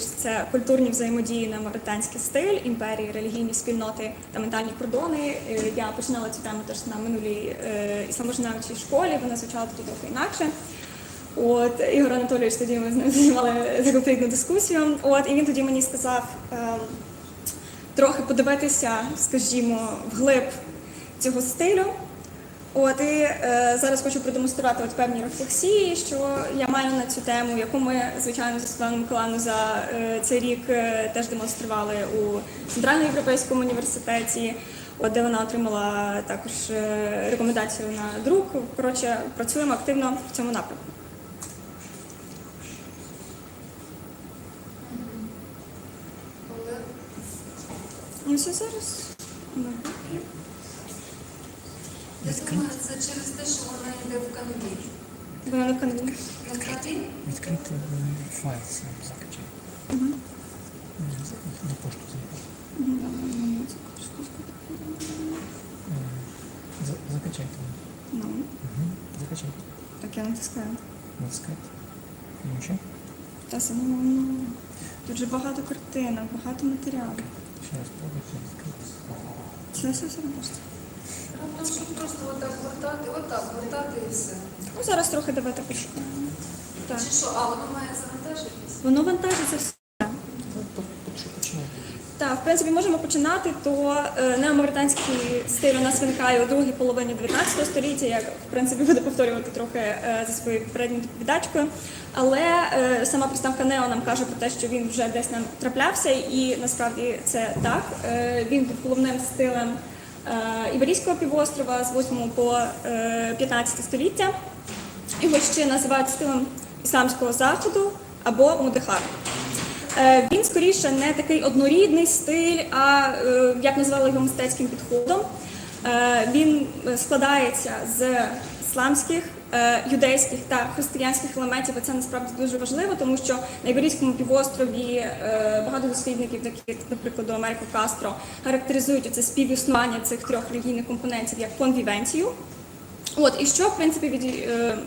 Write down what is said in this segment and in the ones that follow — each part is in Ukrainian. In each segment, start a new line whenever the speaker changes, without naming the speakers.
Це культурні взаємодії на мавританський стиль, імперії, релігійні спільноти та ментальні кордони. Е, Я починала цю тему теж на минулій е, ісламожнавчій школі. Вона звучала тоді трохи інакше. От Ігор Анатолійович тоді ми з ним знімали таку плідну дискусію. От і він тоді мені сказав е, трохи подивитися, скажімо, вглиб цього стилю. От і е, зараз хочу продемонструвати от певні рефлексії, що я маю на цю тему, яку ми, звичайно, зі Світланою Миколаївною за е, цей рік е, теж демонстрували у Центральноєвропейському університеті, от, де вона отримала також е, рекомендацію на друк. Коротше, працюємо активно в цьому напрямку. Ну, це зараз.
Думаю, це через те, що вона йде в канві.
Вона на канві.
Відкрити е, файл сам закачай.
Мгм.
На пошту заїхав. За- Закачай там.
Ну,
Угу. Закачай.
так я натискаю.
Натискати. Ну що?
Та ну, ну, тут же багато картинок, багато матеріалів.
Ще раз пробуйте відкрити.
Це все все просто.
Ну, щоб просто отак гортати, отак гортати і все.
Ну, зараз трохи давайте пошукаємо. Так.
Чи що? А, воно має завантажитись?
Воно вантажиться все. Так, в принципі, можемо починати, то е, неамериканський стиль у нас виникає у другій половині 19 століття, як в принципі буду повторювати трохи е, за своєю попередньою доповідачкою. Але е, сама приставка Нео нам каже про те, що він вже десь нам траплявся, і насправді це так. Е, він був головним стилем Іберійського півострова з 8 по е, 15 століття. Його ще називають стилем ісламського заходу або мудехар. Е, Він скоріше не такий однорідний стиль, а як назвали його мистецьким підходом. Е, Він е, складається з ісламських, е, юдейських та християнських елементів. І це насправді дуже важливо, тому що на Іберійському півострові е, багато дослідників, такі наприклад, Америко Кастро, характеризують це співіснування цих трьох релігійних компонентів як конвівенцію. От і що в принципі від, е,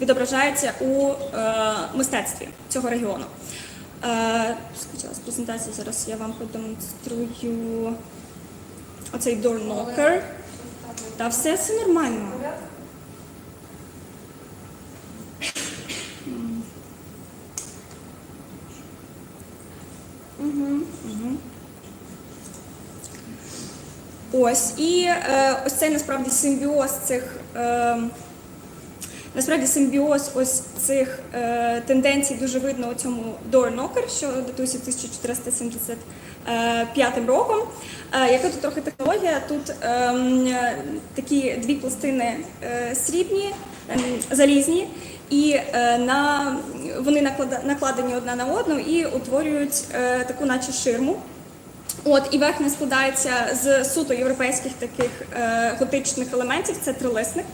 відображається у е, мистецтві цього регіону. Е, скачалась презентація, зараз я вам продемонструю оцей knocker. Та все це нормально. Угу, угу. Ось і е, ось цей насправді симбіоз цих. Е, Насправді симбіоз ось цих е, тенденцій дуже видно у цьому door knocker, що датується 1475 роком. Е, яка тут трохи технологія? Тут е, такі дві пластини е, срібні, залізні, і е, на, вони накладені одна на одну і утворюють е, таку, наче ширму. От і верхня складається з суто європейських таких е, готичних елементів, це трилисник.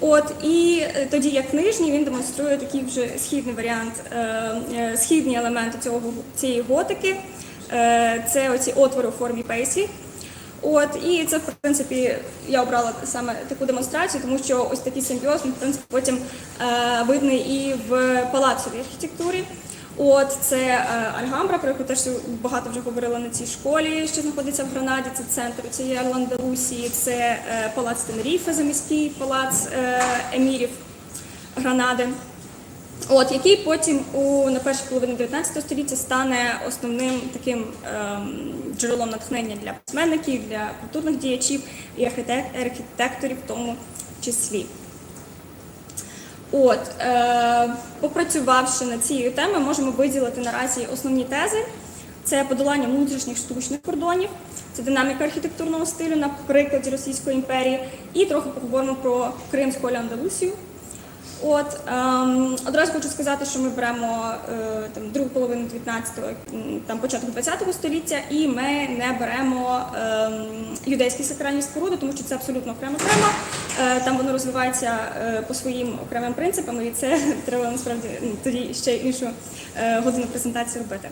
От і тоді як нижній він демонструє такий вже східний варіант, східні елементи цього цієї готики. Це оці отвори у формі пейсі. От і це в принципі я обрала саме таку демонстрацію, тому що ось такий симбіоз в принципі потім е, видний і в палацовій архітектурі. От це е, Альгамбра, про яку теж багато вже говорили на цій школі, що знаходиться в Гранаді. Це центр цієї Андалусії, це е, палац Тенеріфе, заміський палац е, емірів Гранади. От який потім у на першій половині 19 століття стане основним таким ем, джерелом натхнення для письменників, для культурних діячів і архітекторів в тому числі. От, е, попрацювавши над цією темою, можемо виділити наразі основні тези. Це подолання внутрішніх штучних кордонів, це динаміка архітектурного стилю на прикладі Російської імперії, і трохи поговоримо про Кримську Андалусію. От ем, одразу хочу сказати, що ми беремо е, там другу половину 19-го, там початок 20-го століття, і ми не беремо ем, юдейські сакральні споруди, тому що це абсолютно окрема тема. Е, там воно розвивається е, по своїм окремим принципам, і це треба насправді ну, тоді ще іншу е, годину презентації робити.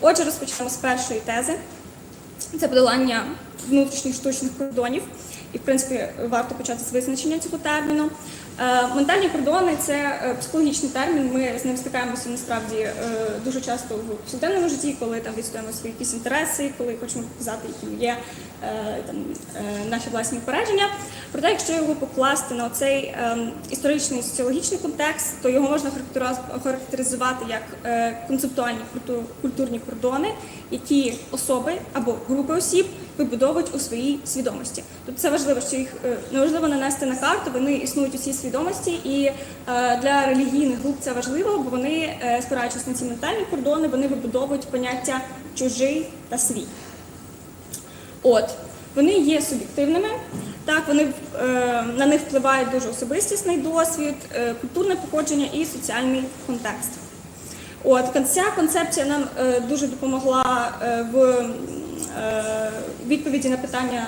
Отже, розпочнемо з першої тези. Це подолання внутрішніх штучних кордонів. І, в принципі, варто почати з визначення цього терміну. Е, Ментальні кордони це е, психологічний термін. Ми з ним стикаємося насправді е, дуже часто в повсякденному житті, коли там відстоїмо свої якісь інтереси, коли хочемо показати, які є там наші власні упередження. Проте, якщо його покласти на цей історичний соціологічний контекст, то його можна характериз- охарактеризувати як концептуальні культу- культурні кордони, які особи або групи осіб вибудовують у своїй свідомості. Тобто це важливо, що їх е, неможливо нанести на карту, вони існують у цій свідомості, і е, для релігійних груп це важливо, бо вони, е, спираючись на ці ментальні кордони, вони вибудовують поняття чужий та свій. От вони є суб'єктивними, так вони на них впливає дуже особистісний досвід, культурне походження і соціальний контекст. От ця концепція нам дуже допомогла в відповіді на питання,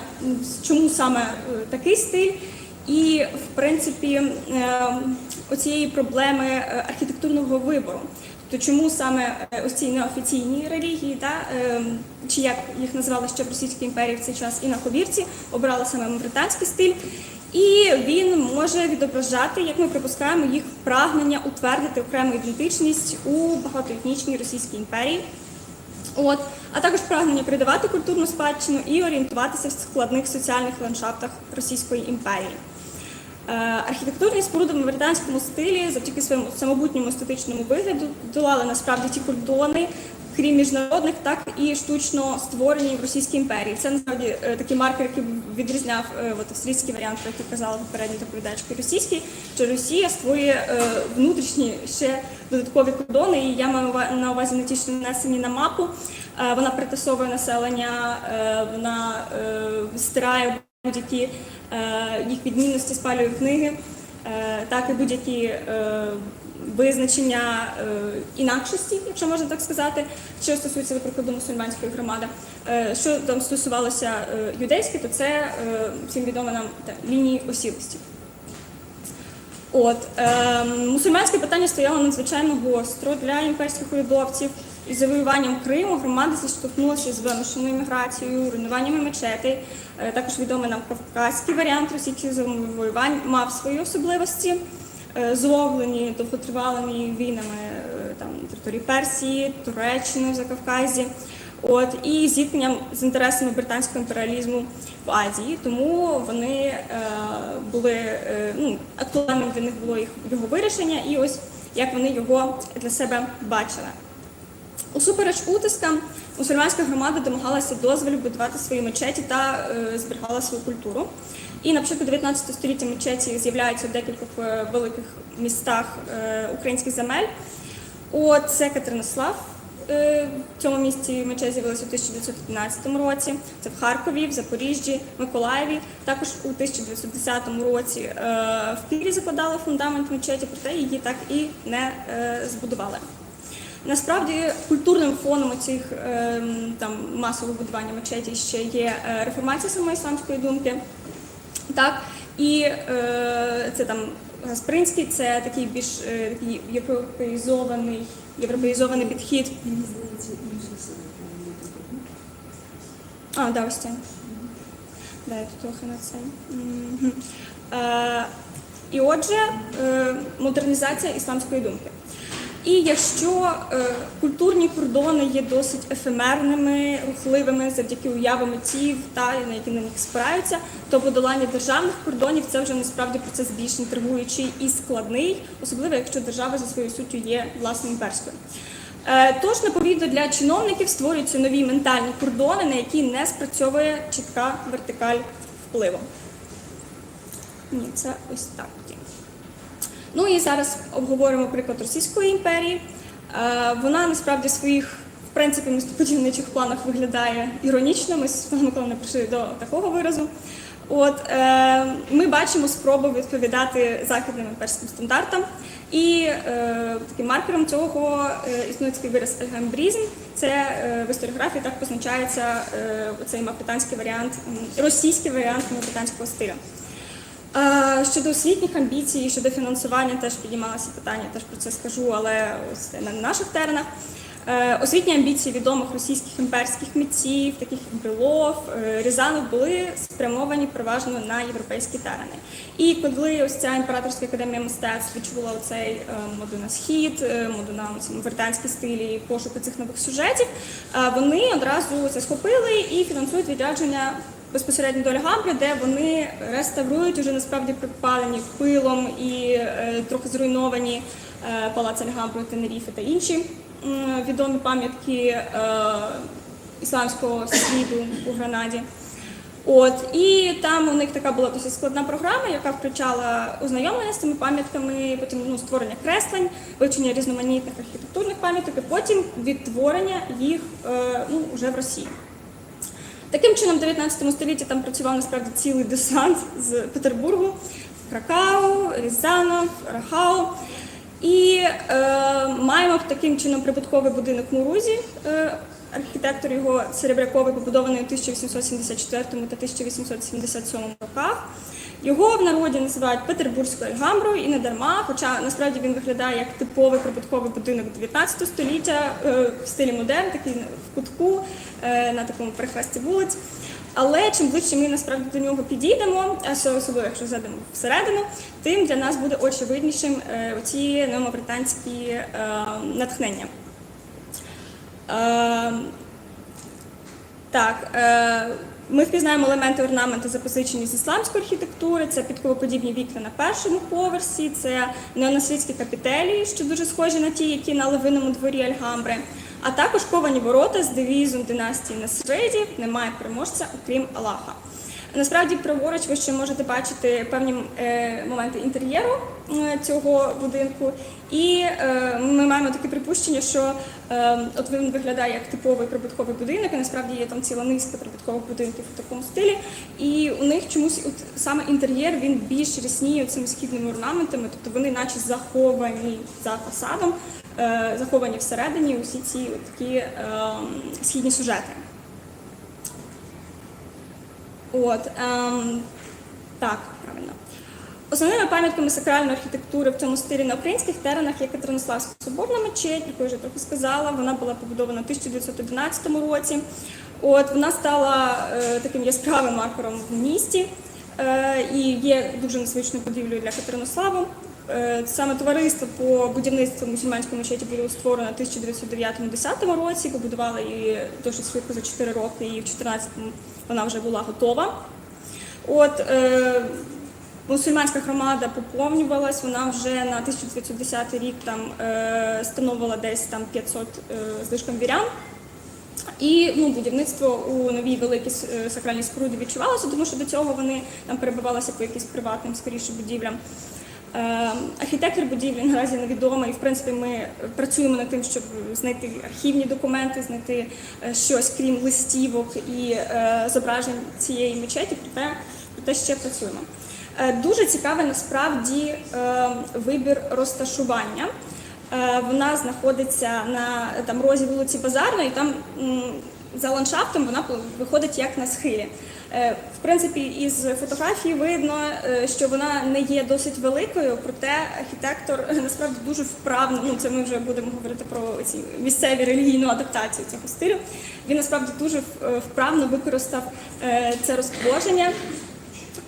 чому саме е, такий стиль, і в принципі е, оцієї проблеми е, архітектурного вибору. Тобто, чому саме е, ось ці неофіційні релігії, е, чи як їх називали ще в Російській імперії в цей час і на Ховірці, обрали саме британський стиль. І він може відображати, як ми припускаємо, їх прагнення утвердити окрему ідентичність у багатоетнічній Російській імперії. От, а також прагнення передавати культурну спадщину і орієнтуватися в складних соціальних ландшафтах Російської імперії. Е, Архітектурні споруди в британському стилі завдяки своєму самобутньому естетичному вигляду долали насправді ті кордони, крім міжнародних, так і штучно створені в Російській імперії. Це насправді е, такий маркер, який відрізняв е, от, австрійський варіант, про який казала попередні доповідачки російський, що Росія створює е, внутрішні ще додаткові кордони, і я маю на увазі не ті, що нанесені на мапу. Вона притасовує населення, вона стирає будь-які їх відмінності, спалює книги, так і будь-які визначення е, інакшості, якщо можна так сказати, що стосується, до прикладу, мусульманської громади. Е, що там стосувалося е, юдейської, то це всім відомо нам лінії осілості. От е, мусульманське питання стояло надзвичайно гостро для імперських урядовців. Із завоюванням Криму громада зіштовхнулася з вимушеною міграцією, руйнуваннями мечетей. Також відомий нам кавказький варіант російських завоювань мав свої особливості, зловлені довготривалими війнами е, там на території Персії, Туреччини в Закавказі. От і зіткненням з інтересами британського імперіалізму в Азії, тому вони е, були е, ну, актуальним для них було їх його вирішення, і ось як вони його для себе бачили. Усупереч утискам, мусульманська громада домагалася дозволів будувати свої мечеті та е, зберігала свою культуру. І на початку 19 століття мечеті з'являються в декількох е, великих містах е, українських земель. От це Катеринослав. е, В цьому місті мечеть з'явилася у 1915 році. Це в Харкові, в Запоріжжі, Миколаєві. Також у 1910 році в Києві закладали фундамент мечеті, проте її так і не збудували. Насправді культурним фоном цих там масового будування мечеті ще є реформація самої ісламської думки. Так, і е, це там Гаспринський, це такий більш е, такий європеїзований, європеїзований підхід.
Мені здається, саме
А, да, ось це. Да, я тут трохи на це. Мгм. Е, і отже, е, модернізація ісламської думки. І якщо е, культурні кордони є досить ефемерними, рухливими завдяки уявам митців та на які на них спираються, то подолання державних кордонів це вже насправді процес більш інтригуючий і складний, особливо якщо держава за своєю суттю є власне імперською. Е, Тож, відповідно, для чиновників створюються нові ментальні кордони, на які не спрацьовує чітка вертикаль впливу. Ні, це ось так. Ну і зараз обговоримо приклад Російської імперії. Е, Вона насправді в своїх, в принципі, містоподібничих планах виглядає іронічно. Ми з паном Миколою прийшли до такого виразу. От е, ми бачимо спробу відповідати західним імперським стандартам, і е, таким маркером цього е, існує такий вираз ельгамбрізм. Це е, в історіографії так позначається е, цей мапетанський варіант, російський варіант мапетанського стилю. Е, Щодо освітніх амбіцій, щодо фінансування теж піднімалося питання, теж про це скажу, але ось на наших теренах. Е, Освітні амбіції відомих російських імперських митців, таких як Брилов, е, Рязанов, були спрямовані переважно на європейські терени. І коли ось ця імператорська академія мистецтв відчула оцей моду на схід, моду на британські стилі, пошуки цих нових сюжетів, вони одразу це схопили і фінансують відрядження безпосередньо до Альгамбри, де вони реставрують уже насправді припалені пилом і е, трохи зруйновані е, палац Альгамбри, Тенеріфи та інші м, відомі пам'ятки е, ісламського світу у Гранаді. От і там у них така була досить складна програма, яка включала ознайомлення з цими пам'ятками, потім ну, створення креслень, вивчення різноманітних архітектурних пам'яток, і потім відтворення їх е, ну, вже в Росії. Таким чином, в 19 столітті там працював насправді цілий десант з Петербургу, Кракау, Рязанов, Рахау. І е, маємо таким чином прибутковий будинок Мурузі. Е, архітектор його Серебряковий, побудований у 1874 та 1877 роках. Його в народі називають Петербурзькою Альгамброю і не дарма, хоча насправді він виглядає як типовий прибутковий будинок 19 століття е, в стилі модерн, такий в кутку на такому перехресті вулиць. Але чим ближче ми насправді до нього підійдемо, особливо якщо зайдемо всередину, тим для нас буде очевиднішим е, оці новобританські е, натхнення. Е, так, е, ми впізнаємо елементи орнаменту, запозичені з ісламської архітектури. Це підковоподібні вікна на першому поверсі, це неонасильські капітелі, що дуже схожі на ті, які на левинному дворі Альгамбри. А також ковані ворота з девізом династії Насредів немає переможця, окрім Аллаха. Насправді, праворуч ви ще можете бачити певні е, моменти інтер'єру е, цього будинку, і е, ми маємо таке припущення, що от він виглядає як типовий прибутковий будинок, і насправді є там ціла низка прибуткових будинків у такому стилі. І у них чомусь от саме інтер'єр він більш рісніє цими східними орнаментами, тобто вони наче заховані за фасадом, заховані всередині усі ці такі е, східні сюжети. От, ем, так, правильно. Основними пам'ятками сакральної архітектури в цьому стилі на українських теренах є Катеринославська соборна мечеть, яку я вже трохи сказала. Вона була побудована в 1911 році. От, вона стала е, таким яскравим маркером в місті е, і є дуже незвичною будівлею для Катеринославу. Е, Саме товариство по будівництву мусульманської мечеті було створено в 1909-10 році. Побудували її досить швидко за 4 роки, і в 2014-му вона вже була готова. От е, мусульманська громада поповнювалась, вона вже на 1910 рік там е, становила десь там 500 е, з лишком вірян. І ну, будівництво у новій великій е, сакральній споруді відчувалося, тому що до цього вони там перебивалися по якимось приватним скоріше будівлям. Е, Архітектор будівлі наразі невідомий. І, в принципі, ми працюємо над тим, щоб знайти архівні документи, знайти е, щось крім листівок і е, зображень цієї мечеті, проте, проте ще працюємо. Е, Дуже цікавий насправді е, вибір розташування. Вона знаходиться на там розі вулиці Базарної, там за ландшафтом вона виходить як на схилі. Е, В принципі, із фотографії видно, е, що вона не є досить великою, проте архітектор насправді дуже вправно. Ну це ми вже будемо говорити про ці місцеві релігійну адаптацію цього стилю. Він насправді дуже е, вправно використав це розположення.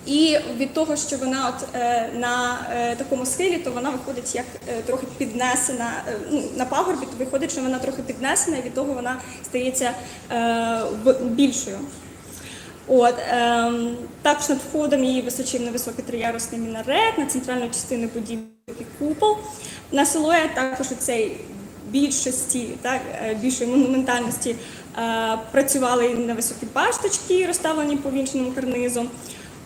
І від того, що вона от е, на е, такому схилі, то вона виходить як е, трохи піднесена, е, ну, на пагорбі, то виходить, що вона трохи піднесена, і від того вона стається е, більшою. От, ем, також над входом її височив невисокий триярусний мінарет, на центральну частину будівлі купол. На силует також у цей більшості, так, е, більшої монументальності е, працювали невисокі башточки, розставлені по вінченому карнизу.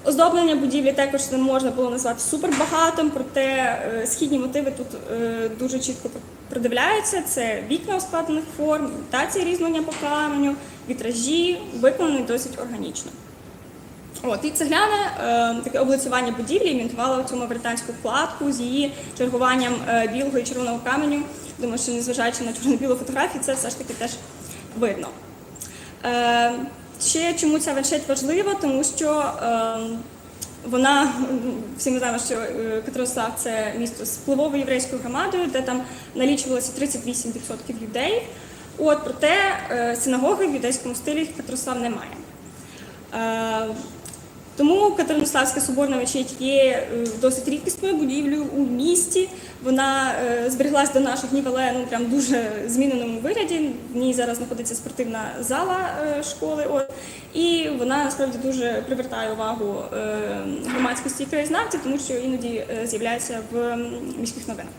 Оздоблення будівлі також не можна було назвати супербагатим, проте е, східні мотиви тут е, дуже чітко продивляються. Це вікна у складених форм, імітації різьблення по каменю, вітражі, виконані досить органічно. От, і цегляне е, таке облицювання будівлі імітувало цю британську вкладку з її чергуванням е, білого і червоного каменю. Думаю, що незважаючи на чорно-білу фотографію, це все ж таки теж видно. Е, ще чому ця вершить важлива, тому що е, вона, всі ми знаємо, що Катрослав це місто з впливовою єврейською громадою, де там налічувалося 38% людей. От проте е, синагоги в юдейському стилі Катерослав немає. Е, Тому Катеринославська соборна мечеть є е, досить рідкісною будівлею у місті. Вона збереглась до наших днів, але ну прям дуже зміненому вигляді. В ній зараз знаходиться спортивна зала е, школи. От і вона насправді дуже привертає увагу е, громадськості і краєзнавців, тому що іноді е, з'являється в міських новинах.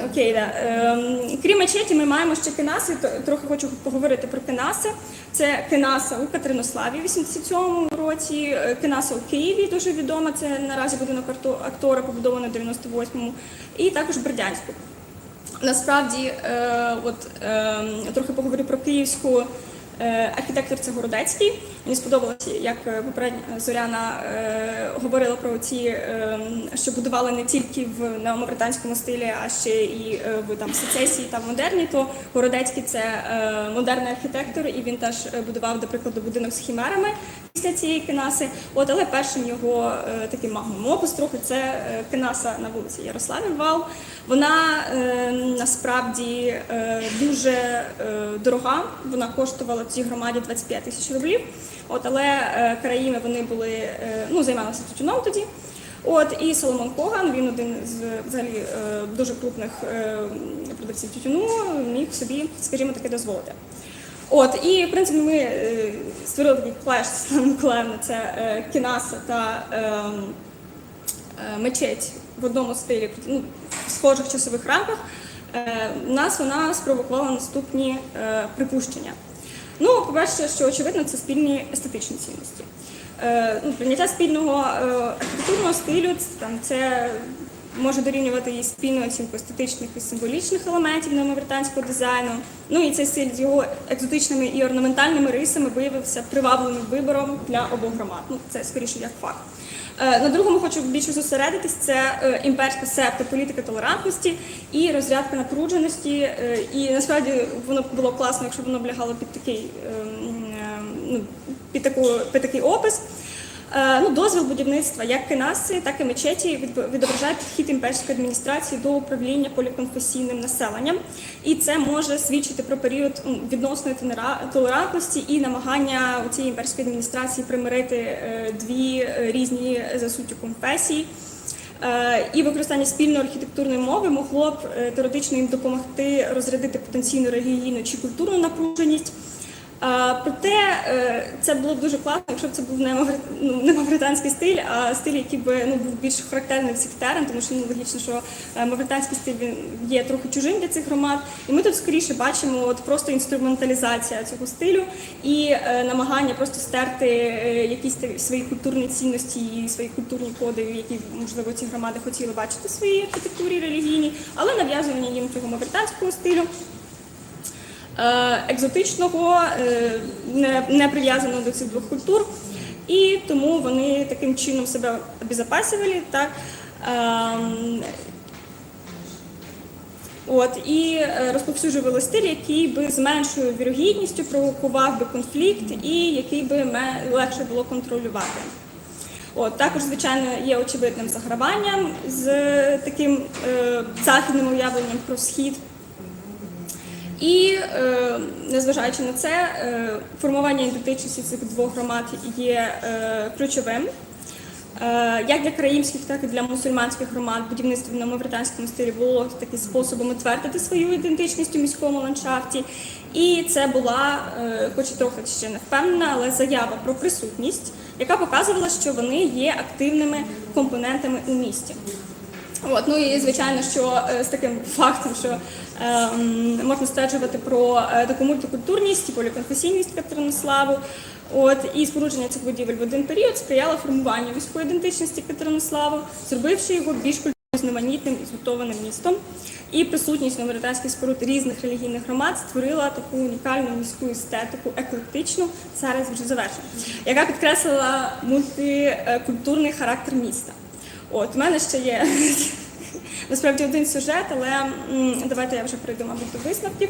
Е, Окей, да. Ем, крім мечеті, ми маємо ще кинаси. Трохи хочу поговорити про кинаси. Це кинаса у Катеринославі в 87-му році, кинаса у Києві дуже відома. Це наразі будинок актора, побудований в 98-му, і також Бердянську. Насправді, е, от е, трохи поговорю про київську. Е, Архітектор це Городецький. Мені сподобалося, як е, попередня Зоряна е, говорила про ці, що будували не тільки в неомавританському стилі, а ще і в там сецесії та в модерні. То Городецький це модерний архітектор, і він теж будував, до прикладу, будинок з хімерами після цієї кенаси. От, але першим його е, таким магнум опус трохи це е, кенаса на вулиці Ярославів Вал. Вона е, насправді дуже дорога. Вона коштувала цій громаді 25 тисяч рублів. От, але країни вони були ну, займалися тютюном тоді. От і Соломон Коган, він один з взагалі дуже крупних продавців тютюну, міг собі, скажімо таки, дозволити. От і в принципі ми е, створили такий клеш з Світланою Миколаївною, це е, кінаса та ем, е, мечеть в одному стилі, ну, в схожих часових рамках, е, нас вона спровокувала наступні е, припущення. Ну, по-перше, що очевидно, це спільні естетичні цінності. Е, ну, прийняття спільного е, архітектурного стилю це, там, це може дорівнювати і спільну оцінку естетичних і символічних елементів неомавританського дизайну. Ну і цей стиль з його екзотичними і орнаментальними рисами виявився привабливим вибором для обох громад. Ну, це скоріше як факт. Е, На другому хочу більше зосередитись. Це е, імперська септа, політика толерантності і розрядка напрудженості. Е, І насправді воно було класно, якщо воно облягало під такий ем, ем, ну, під таку під такий опис. Е, Ну, дозвіл будівництва як кенаси, так і мечеті відображає підхід імперської адміністрації до управління поліконфесійним населенням, і це може свідчити про період відносної толерантності і намагання у цієї імперської адміністрації примирити е, дві е, різні за суттю конфесії. І використання спільної архітектурної мови могло б теоретично їм допомогти розрядити потенційну релігійну чи культурну напруженість. Проте е, це було б дуже класно, якщо б це був не ну, мавританський стиль, а стиль, який би ну, був більш характерний сектарам, тому що ну, логічно, що е, мавританський стиль він є трохи чужим для цих громад. І ми тут скоріше бачимо от просто інструменталізація цього стилю і е, намагання просто стерти е, якісь та- свої культурні цінності і свої культурні коди, які можливо ці громади хотіли бачити в своїй архітектурі релігійній, але нав'язування їм цього мавританського стилю екзотичного, е, не, прив'язаного до цих двох культур, і тому вони таким чином себе обезопасували, так. ем, От і е, розповсюджували стиль, який би з меншою вірогідністю провокував би конфлікт і який би легше було контролювати. От також, звичайно, є очевидним заграванням з таким е, західним уявленням про схід. І е, незважаючи на це, е, формування ідентичності цих двох громад є е, ключовим. Як для країмських, так і для мусульманських громад будівництво на мавританському стилі було таким способом утвердити свою ідентичність у міському ландшафті. І це була, хоч і трохи ще не впевнена, але заява про присутність, яка показувала, що вони є активними компонентами у місті. От, ну і звичайно, що е, з таким фактом, що е, можна стверджувати про е, таку мультикультурність і поліконфесійність Катеринославу. От і спорудження цих будівель в один період сприяло формуванню міської ідентичності Катеринославу, зробивши його більш культурно різноманітним і згуртованим містом. І присутність новоретанських споруд різних релігійних громад створила таку унікальну міську естетику, еклектичну, зараз вже завершена, яка підкреслила мультикультурний характер міста. От, у мене ще є насправді один сюжет, але давайте я вже перейду, мабуть, до висновків.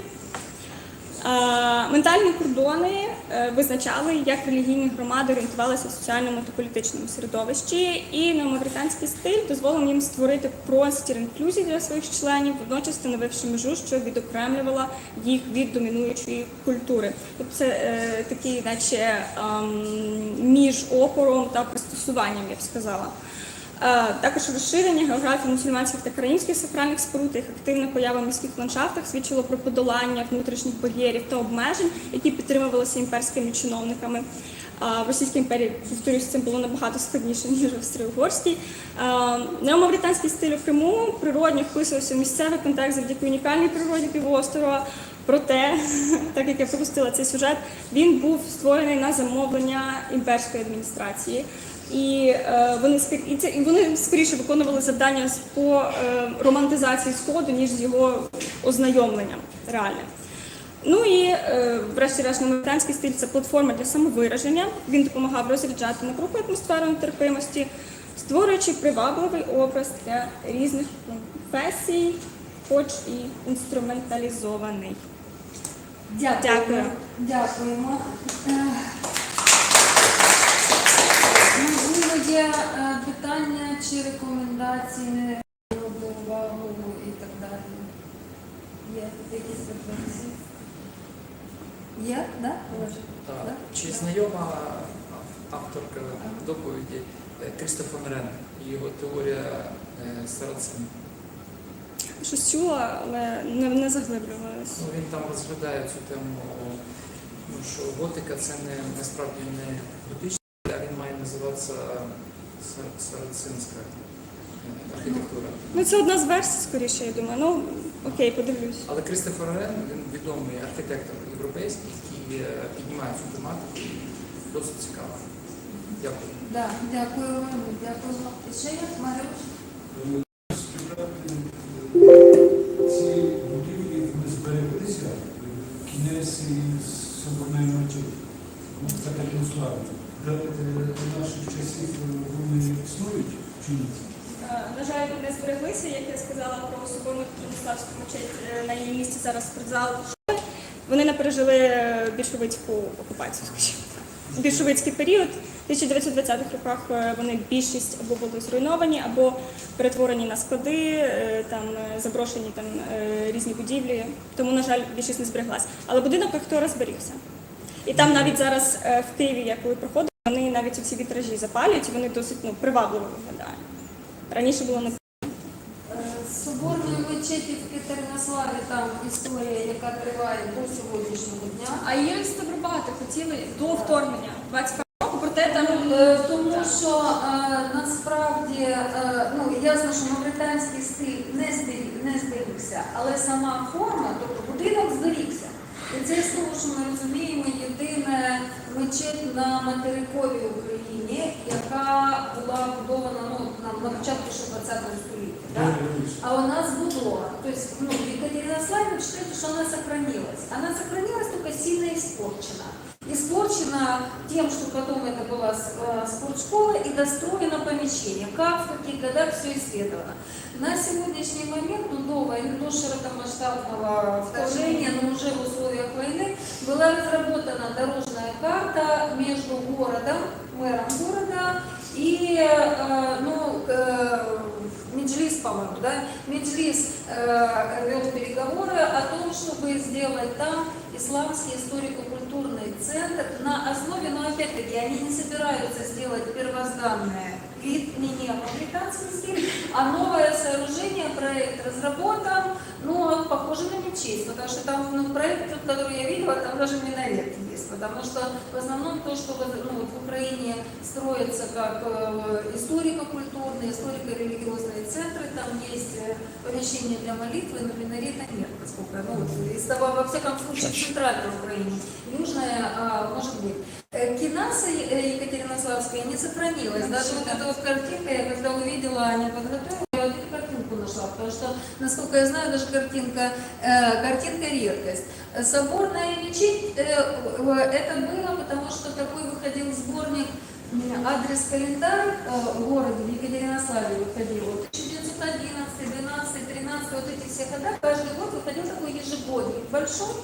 Е, Ментальні кордони е, визначали, як релігійні громади орієнтувалися в соціальному та політичному середовищі, і неомавританський стиль дозволив їм створити простір інклюзії для своїх членів, водночас становивши межу, що відокремлювала їх від домінуючої культури. Тобто це е, такий, наче ем, між опором та пристосуванням, я б сказала. Е, Також розширення географії мусульманських та українських сакральних споруд, їх активна поява в міських ландшафтах свідчило про подолання внутрішніх бар'єрів та обмежень, які підтримувалися імперськими чиновниками. В Російській імперії, повторюсь, це було набагато складніше, ніж в Австро-Угорській. Е, Неомавританський стиль у Криму природньо вписувався в місцевий контекст завдяки унікальній природі півострова. Проте, так як я пропустила цей сюжет, він був створений на замовлення імперської адміністрації. І е, вони і це і вони скоріше виконували завдання по е, романтизації сходу, ніж з його ознайомленням реальним. Ну і е, врешті-решт американський стиль це платформа для самовираження. Він допомагав розряджати напругу атмосферу нетерпимості, створюючи привабливий образ для різних конфесій, хоч і інструменталізований.
Дякуємо. Дякуємо. Е, є е, питання чи рекомендації не робили увагу і так далі. Є якісь пропозиції? Є, да? Олеже?
Так.
Да?
Чи знайома авторка доповіді е, Крістофер Рен і його теорія е, сарацин?
Щось чула, але не, не заглиблювалася.
Ну, він там розглядає цю тему, ну, що готика це не насправді не готична, називатися сарацинська е, архітектура.
Ну це одна з версій, скоріше, я думаю. Ну окей, подивлюсь.
Але Крістофер Рен, він відомий архітектор європейський, який е, піднімає цю тематику і досить цікаво. Дякую.
Да, дякуємо. Дякуємо. І ще є, Маріуш?
Ці будівлі кінець соборної. Ну, Це так славно. Наших часів вони існують чи ні?
Е, На жаль, не збереглися, як я сказала про соборну Станіславську мечеть е, на її місці зараз спортзал. Вони не пережили е, більшовицьку окупацію, скажімо. Більшовицький період. В 1920-х роках е, вони більшість або були зруйновані, або перетворені на склади, е, там е, заброшені там е, різні будівлі. Тому, на жаль, більшість не збереглась. Але будинок актора зберігся. І там навіть зараз е, в Києві, я коли проходила, вони навіть ці вітражі запалюють, і вони досить ну, привабливо виглядають. Раніше було не
Е, З Соборної мечеті в Катеринославі там історія, яка триває до сьогоднішнього дня.
А її реставрувати хотіли до вторгнення 21 року, проте там
Е, Тому що е, насправді е, ну ясно, що мавританський стиль не зберіг, не зберігся, але сама форма, тобто будинок зберігся. І це з того, що ми розуміємо, єдина мечеть на материковій Україні, яка була будована ну, на, на початку ще 20 століття. Да? А вона збудована. Тобто ну, в Екатеринославе вы що вона сохранилась. Вона сохранилась тільки сильно испорчена. Испорчена тем, что потом это была э, спортшкола и достроено помещение. Как, в каких годах все исследовано. На сегодняшний момент, ну, до, войны, до широкомасштабного вторжения, но уже в условиях войны, была разработана дорожная карта между городом, мэром города и э, ну, э, Меджлис, по-моему, да? Меджлис э, вел переговоры о том, чтобы сделать там исламский историко-культурный центр на основе, но опять-таки они не собираются сделать первозданное вид, не стиль, а новое сооружение, проект разработан, ну, похоже на мечеть, потому что там ну, проект, который я видела, там даже минарет есть, потому что в основном то, что ну, в Украине строится как э, историко-культурные, историко-религиозные центры, там есть э, помещение для молитвы, но минарета нет, поскольку, ну, вот, из того, во всяком случае, в центральной Украине, южная, а, может быть. Э, Кинаса э, Екатеринославская не сохранилась. Даже вот эта вот картинка, я когда увидела, они подготовила, я вот эту картинку нашла, потому что, насколько я знаю, даже картинка, э, картинка редкость. Соборная мечеть, э, э, это было, потому что такой выходил сборник м, адрес календарь э, в городе, в Екатеринославе выходил. Вот 1911, 12, 13, вот эти все года, каждый год выходил такой ежегодник большой,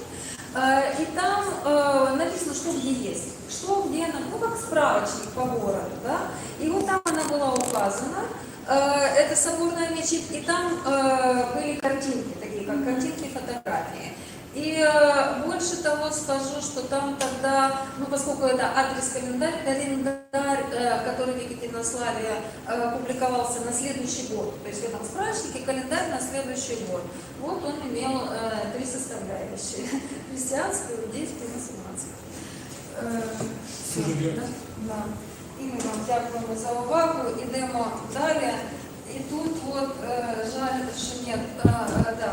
Э, И там э, написано, что где есть. Что где, ну как справочник по городу, да. И вот там она была указана. Это соборная мечеть, и там были картинки, такие как картинки, фотографии. И э, больше того скажу, что там тогда, ну поскольку это адрес-календарь, календарь, э, который в Екатеринославе э, публиковался на следующий год, то есть в этом справочнике календарь на следующий год. Вот он имел э, три составляющие, христианскую, иудейскую и мусульманскую. Е, все,
Дуже дякую.
да? Да. І ми вам дякуємо за увагу. Ідемо далі. І тут от, е, жаль, що нет, а, а, да.